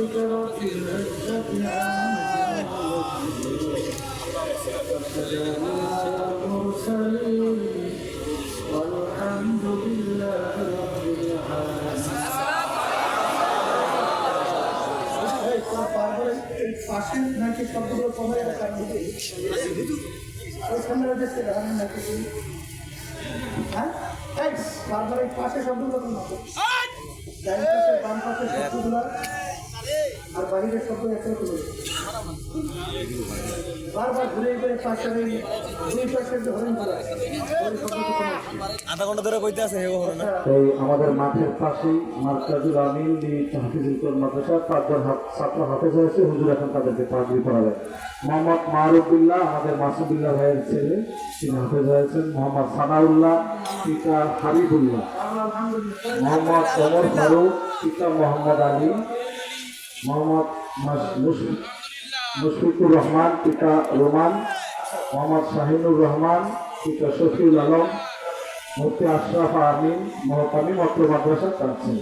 ربك رب العزة عما يصفون وسلام على المرسلين والحمد لله رب العالمين পাশে নাকি শব্দগুলো কমাই রাখা ওই সামনে দেখতে দেখান নাকি হ্যাঁ এই, বারবার এই পাশে শব্দগুলো কমাবো ডান পাশে বাম পাশে শব্দগুলো আর বাহিরের শব্দ একটা করে বারবার ঘুরে ঘুরে এই দুই হরিণ কমাচ্ছি আধা ঘণ্টা ধরে কইতে আছে এই আমাদের মাঠের পাশেই মার্কাজুল আমিন কোরআন মাদ্রাসা পাঁচজন ছাত্র হাফেজ হয়েছে হুজুর এখন তাদেরকে পাগড়ি পড়াবেন মোহাম্মদ মারুফুল্লাহ আমাদের মাসুদুল্লাহ ভাইয়ের ছেলে তিনি হাফেজ হয়েছেন। মোহাম্মদ সানাউল্লাহ পিতা হাবিবুল্লাহ। মোহাম্মদ ওমর ফারুক পিতা মোহাম্মদ আলী মোহাম্মদ মুশফিকুর রহমান, পিতা রোমান, মোহাম্মদ শাহিনুর রহমান, পিতা শফিউল আলম, মুফতি আশরাফ আমিন মহতামি মত্র মাদ্রাসা কাঁদছেন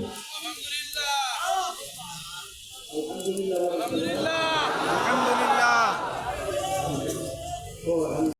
আলহামদুলিল্লাহ।